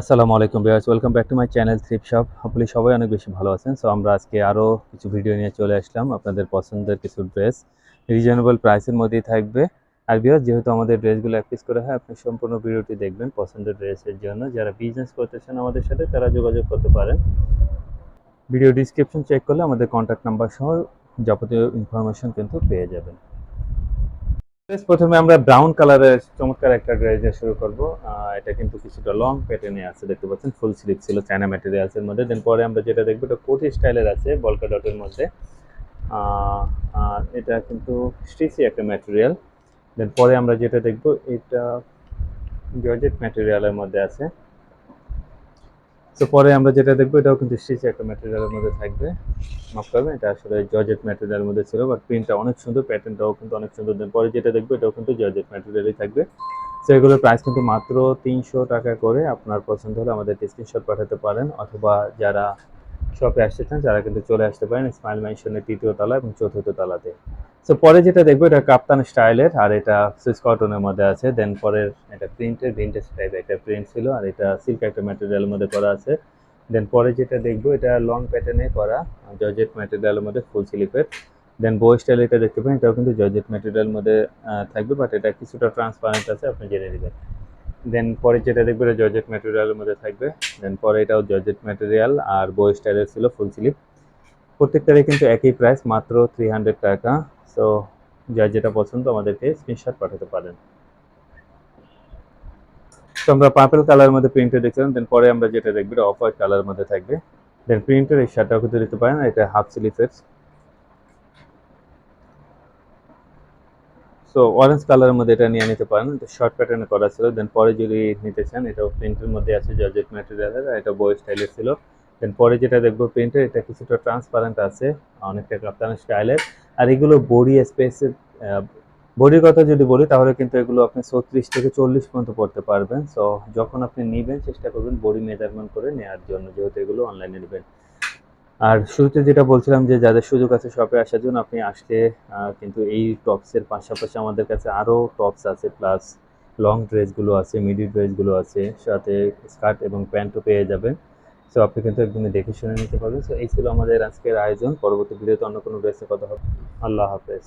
আসসালামু আলাইকুম viewers, welcome back to my channel thrift shop hopefully সবাই অনেক বেশি ভালো আছেন। সো আমরা আজকে আরও কিছু ভিডিও নিয়ে চলে আসলাম আপনাদের পছন্দের কিছু ড্রেস রিজনেবল প্রাইসের মধ্যেই থাকবে। আর ভিউয়ার্স, যেহেতু আমাদের ড্রেসগুলো এক পিস করে হয়, আপনি সম্পূর্ণ ভিডিওটি দেখবেন পছন্দের ড্রেসের জন্য। যারা বিজনেস করতেছেন আমাদের সাথে, তারা যোগাযোগ করতে পারেন। ভিডিও ডিসক্রিপশন চেক করলে আমাদের কন্ট্যাক্ট নাম্বার সহ যাবতীয় ইনফরমেশন কিন্তু পেয়ে যাবেন। প্রথমে আমরা ব্রাউন কালারের চমৎকার একটা ড্রেস শুরু করব। এটা কিন্তু কিছুটা লং প্যাটার্নে আছে, দেখতে পাচ্ছেন ফুল স্লিভ ছিল চায়না ম্যাটেরিয়ালসের মধ্যে। দেন পরে আমরা যেটা দেখব, এটা কোটি স্টাইলের আছে, বলকা ডটের মধ্যে। আর এটা কিন্তু স্টিচি একটা ম্যাটেরিয়াল দেন পরে আমরা যেটা দেখব, এটা জর্জেট ম্যাটেরিয়ালের মধ্যে আছে। তো পরে আমরা যেটা দেখব, এটাও কিন্তু স্টিচ একটা ম্যাটেরিয়ালের মধ্যে থাকবে। মাফ করবেন, এটা আসলে জর্জেট ম্যাটেরিয়ালের মধ্যে ছিল বাট প্রিন্টটা অনেক সুন্দর প্যাটার্নটাও কিন্তু অনেক সুন্দর। পরে যেটা দেখব, এটাও কিন্তু জর্জেট ম্যাটেরিয়ালই থাকবে। তো এগুলোর প্রাইস কিন্তু মাত্র তিনশো টাকা করে। আপনার পছন্দ হলে আমাদের স্ক্রিনশট পাঠাতে পারেন, অথবা যারা শপে আসতে চান, তারা কিন্তু চলে আসতে পারেন স্মাইল ম্যানশনের তৃতীয় তলা এবং চতুর্থ তলাতে। সো পরে যেটা দেখব, এটা কাপ্তান স্টাইলের, আর এটা সুইস কটনের মধ্যে আছে। দেন পরের এটা প্রিন্টের ভিন্টেজ টাইপ একটা প্রিন্ট ছিল, আর এটা সিল্ক একটা ম্যাটেরিয়ালের মধ্যে করা আছে। দেন পরে যেটা দেখব, এটা লং প্যাটার্নে করা, জর্জেট ম্যাটেরিয়ালের মধ্যে ফুল স্লিপের দেন বই স্টাইল এটা দেখতে পারেন, এটাও কিন্তু জর্জেট ম্যাটেরিয়ালের মধ্যে থাকবে বাট এটা কিছুটা ট্রান্সপারেন্ট আছে, আপনি জেনে নেবেন। দেন পরে যেটা দেখব, এটা জর্জেট ম্যাটেরিয়ালের মধ্যে থাকবে। দেন পরে এটাও জর্জেট ম্যাটেরিয়াল আর বই স্টাইলের ছিল ফুল স্লিপ প্রত্যেকটারই কিন্তু একই প্রাইস মাত্র থ্রি হান্ড্রেড টাকা। সো যার যেটা পছন্দ আমাদেরকে স্ক্রিনশট পাঠাতে পারেন। আমরা পার্পল কালারের মধ্যে প্রিন্টে দেখছিলাম দেন পরে আমরা যেটা দেখব অফ হোয়াইট কালারের মধ্যে থাকবে। দেন প্রিন্টের এই শার্টটাও কিন্তু দিতে পারেন এটা হাফ স্লিভের সো অরেঞ্জ কালারের মধ্যে এটা নিয়ে নিতে পারেন শর্ট প্যাটার্নে করা ছিল। দেন পরে যদি নিতে চান, এটাও প্রিন্টের মধ্যে আছে জর্জেট ম্যাটেরিয়ালের এটা বই স্টাইলের ছিল। দেন পরে যেটা দেখব প্রিন্টের এটা কিছুটা ট্রান্সপারেন্ট আছে, অনেকটা কাপ্তান স্টাইলের আর এগুলো বডি স্পেসের বডির কথা যদি বলি, তাহলে কিন্তু এগুলো আপনি ছত্রিশ থেকে চল্লিশ পর্যন্ত পড়তে পারবেন। সো যখন আপনি নেবেন, চেষ্টা করবেন বডি মেজারমেন্ট করে নেওয়ার জন্য, যেহেতু এগুলো অনলাইনে নেবেন। আর শুরুতে যেটা বলছিলাম যে, যাদের সুযোগ আছে শপে আসার জন্য, আপনি আসলে কিন্তু এই টপসের পাশাপাশি আমাদের কাছে আরও টপস আছে প্লাস লং ড্রেসগুলো আছে মিডি ড্রেসগুলো আছে, সাথে স্কার্ট এবং প্যান্টও পেয়ে যাবেন। সো আপনি কিন্তু একদমই দেখে শুনে নিতে পারবেন। সো এই ছিল আমাদের আজকের আয়োজন। পরবর্তী ভিডিওতে অন্য কোনো ড্রেসে কথা হবে। আল্লাহ হাফেজ।